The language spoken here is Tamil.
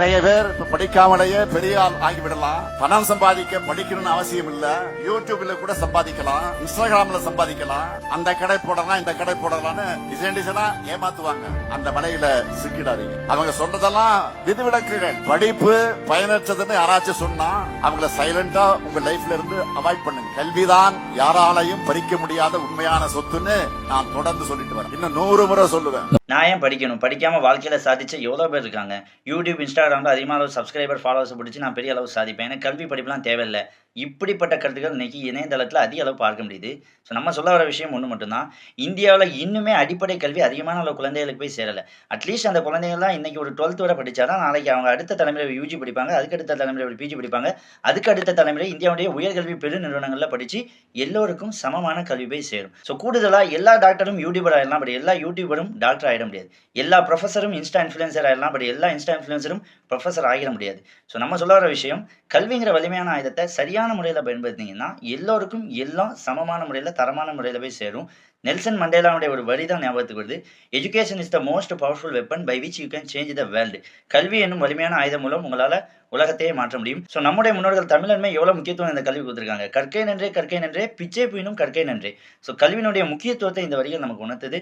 நிறைய பேர் இப்ப படிக்காமலேயே பெரிய ஆள் ஆகிவிடலாம். பணம் சம்பாதிக்க படிக்கணும்னு அவசியம் இல்ல. யூடியூப்ல கூட சம்பாதிக்கலாம். இன்ஸ்டாகிராம்ல சம்பாதிக்கலாம். அந்த கடை போடலாம் இந்த கடை போடலாம்னு டிசைன் டிசைனா ஏமாத்துவாங்க. அந்த வலையில சிக்கிடாதீங்க. அவங்க சொல்றதெல்லாம் விதிவிலக்குகள். படிப்பு பயனற்றதுன்னு யாராச்சும் சொன்னா அவங்கள சைலண்டா உங்க லைஃப்ல இருந்து அவாய்ட் பண்ணுங்க. கல்விதான் யாராலையும் பறிக்க முடியாத உண்மையான சொத்துன்னு நான் தொடர்ந்து சொல்லிட்டு வரேன். இன்னும் நூறு முறை சொல்லுவேன். நான் ஏன் படிக்கணும்? படிக்காம வாழ்க்கையில சாதிச்ச எவ்வளவு பேர் இருக்காங்க? யூடியூப் இன்ஸ்டாகிராமில் அதிகமான அளவு சப்ஸ்கிரைபர் ஃபாலோவர்ஸ் பிடிச்சி நான் பெரிய அளவு சாதிப்பேன். எனக்கு கல்வி படிப்புலாம் தேவையில்லை. இப்படிப்பட்ட கருத்துக்கள் இன்னைக்கு இணையதளத்தில் அதிக அளவு பார்க்க முடியுது. ஸோ நம்ம சொல்ல வர விஷயம் ஒன்று மட்டும்தான். இந்தியாவில் இன்னுமே அடிப்படை கல்வி அதிகமான அளவு குழந்தைகளுக்கு போய் சேரலை. அட்லீஸ்ட் அந்த குழந்தைங்கள்லாம் இன்னைக்கு ஒரு டுவெல்த் வரை படிச்சாதான் நாளைக்கு அவங்க அடுத்த தலைமுறை யூஜி படிப்பாங்க அதுக்கு அடுத்த தலைமுறை பிஜி படிப்பாங்க அதுக்கு அடுத்த தலைமுறை இந்தியாவுடைய உயர்கல்வி பெரு நிறுவனங்களில் படித்து எல்லோருக்கும் சமமான கல்வி போய் சேரும். ஸோ கூடுதலாக எல்லா டாக்டரும் யூடியூபர் ஆகிடலாம் பட் எல்லா யூடியூபரும் டாக்டர் ஆகிட முடியாது. எல்லா ப்ரொஃபஸரும் இன்ஸ்டா இன்ஃப்ளூயன்சர் ஆகிடலாம் பட் எல்லா இன்ஸ்டா இன்ஃப்ளூயன்சரும் ப்ரொஃபஸர் ஆகிட முடியாது. ஸோ நம்ம சொல்ல வர விஷயம் கல்விங்கிற வலிமையான ஆயுதத்தை சரியான முறையில் பயன்படுத்திங்கன்னா எல்லோருக்கும் எல்லாம் சமமான முறையில் தரமான முறையில் போய் சேரும். நெல்சன் மண்டேலாவுடைய ஒரு வரி தான் ஞாபகத்துக்கு வருது. Education is the most powerful weapon by which you can change the world கல்வி என்னும் வலிமையான ஆயுதம் மூலம் உங்களால் உலகத்தையே மாற்ற முடியும். ஸோ நம்முடைய முன்னோர்கள் தமிழன்மை எவ்வளோ முக்கியத்துவம் இந்த கல்வி கொடுத்துருக்காங்க? கற்கை நன்றே கற்கை நன்றே பிச்சை புயினும் கற்கை நன்றே. ஸோ கல்வியினுடைய முக்கியத்துவத்தை இந்த வரிகள் நமக்கு உணர்த்தது.